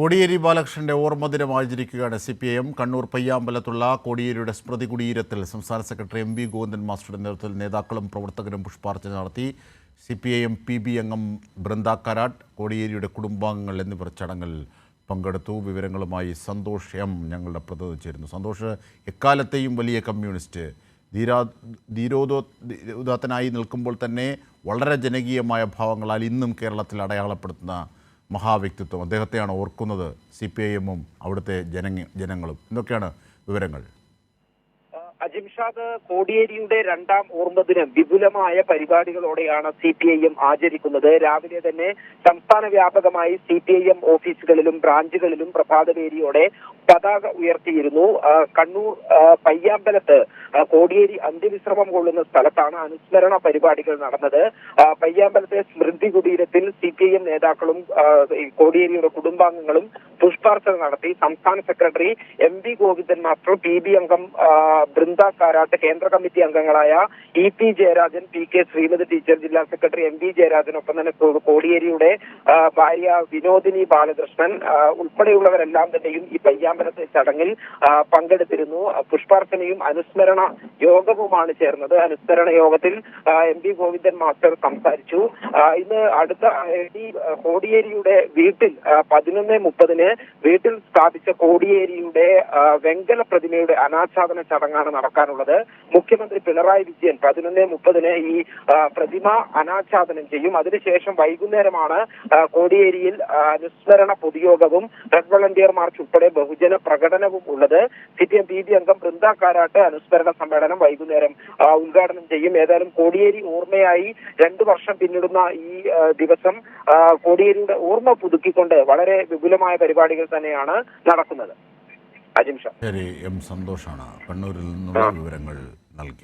കോടിയേരി ബാലകൃഷ്ണന്റെ ഓർമ്മദിനം ആചരിക്കുകയാണ് C P I M. Kannur പയ്യാമ്പലത്തുള്ള കോടിയേരിയുടെ സ്മൃതി കുടീരത്തിൽ സംസ്ഥാന സെക്രട്ടറി എം വി ഗോവിന്ദൻ മാസ്റ്ററുടെ നേതൃത്വത്തിൽ നേതാക്കളും പ്രവർത്തകരും പുഷ്പാർച്ചന നടത്തി. C P I M P B അംഗം ബൃന്ദ കരാട്ട് കോടിയേരിയുടെ കുടുംബാംഗങ്ങൾ എന്നിവർ ചടങ്ങിൽ പങ്കെടുത്തു. വിവരങ്ങളുമായി സന്തോഷ് എം ഞങ്ങളുടെ പ്രതിനിധി ചേരുന്നു. സന്തോഷ് എക്കാലത്തെയും വലിയ കമ്മ്യൂണിസ്റ്റ് ധീരാ ധീരോദോ ഉദാത്തനായി നിൽക്കുമ്പോൾ തന്നെ വളരെ ജനകീയമായ ഭാവങ്ങളാൽ ഇന്നും കേരളത്തിൽ അടയാളപ്പെടുത്തുന്ന മഹാവ്യക്തിത്വം. അദ്ദേഹത്തെയാണ് ഓർക്കുന്നത് സി പി ഐ എമ്മും അവിടുത്തെ ജനങ്ങ ജനങ്ങളും. എന്തൊക്കെയാണ് വിവരങ്ങൾ? അജിംഷാദ് കോടിയേരിയുടെ രണ്ടാം ഓർമ്മദിനം വിപുലമായ പരിപാടികളോടെയാണ് സി പി ഐ എം ആചരിക്കുന്നത്. രാവിലെ തന്നെ സംസ്ഥാന വ്യാപകമായി സി പി ഐ എം ഓഫീസുകളിലും ബ്രാഞ്ചുകളിലും പ്രഭാതവേരിയോടെ പതാക ഉയർത്തിയിരുന്നു. കണ്ണൂർ പയ്യാമ്പലത്ത് കോടിയേരി അന്ത്യവിശ്രമം കൊള്ളുന്ന സ്ഥലത്താണ് അനുസ്മരണ പരിപാടികൾ നടന്നത്. പയ്യാമ്പലത്തെ സ്മൃതി കുടീരത്തിൽ സി പി ഐ എം നേതാക്കളും കോടിയേരിയുടെ കുടുംബാംഗങ്ങളും പുഷ്പാർച്ചന നടത്തി. സംസ്ഥാന secretary M V Govindan master P B അംഗം ആ, ബൃന്ദ കാരാട്ട് കേന്ദ്ര കമ്മിറ്റി അംഗങ്ങളായ E P Jayarajan P K Sreemathi teacher ജില്ലാ സെക്രട്ടറി എം വി ജയരാജൻ ഒപ്പം തന്നെ കോടിയേരിയുടെ ഭാര്യ വിനോദിനി ബാലകൃഷ്ണൻ ഉൾപ്പെടെയുള്ളവരെല്ലാം തന്നെയും ഈ പയ്യാമ്പലത്തെ ചടങ്ങിൽ പങ്കെടുത്തിരുന്നു. പുഷ്പാർച്ചനയും അനുസ്മരണ യോഗവുമാണ് ചേർന്നത്. അനുസ്മരണ യോഗത്തിൽ എം വി ഗോവിന്ദൻ മാസ്റ്റർ സംസാരിച്ചു. ഇന്ന് അടുത്ത കോടിയേരിയുടെ വീട്ടിൽ പതിനൊന്ന് മുപ്പതിന് വീട്ടിൽ സ്ഥാപിച്ച കോടിയേരിയുടെ വെങ്കല പ്രതിമയുടെ അനാച്ഛാദന ചടങ്ങാണ് നടക്കാനുള്ളത് മുഖ്യമന്ത്രി പിണറായി വിജയൻ പതിനൊന്ന് മുപ്പതിന് ഈ പ്രതിമ അനാച്ഛാദനം ചെയ്യും. അതിനുശേഷം വൈകുന്നേരമാണ് കോടിയേരിയിൽ അനുസ്മരണ പൊതുയോഗവും റെഡ് വളണ്ടിയർ മാർച്ച് ഉൾപ്പെടെ ബഹുജന പ്രകടനവും ഉള്ളത്. C P M P B അംഗം ബൃന്ദ കാരാട്ട് അനുസ്മരണ സമ്മേളനം വൈകുന്നേരം ഉദ്ഘാടനം ചെയ്യും. ഏതായാലും കോടിയേരി ഓർമ്മയായി രണ്ടു വർഷം പിന്നിടുന്ന ഈ ദിവസം കോടിയേരിയുടെ ഓർമ്മ പുതുക്കിക്കൊണ്ട് വളരെ വിപുലമായ പരിപാടികൾ തന്നെയാണ് നടക്കുന്നത്. ശരി എം സന്തോഷാണ്. കണ്ണൂരിൽ നിന്നുള്ള വിവരങ്ങൾ നൽകി.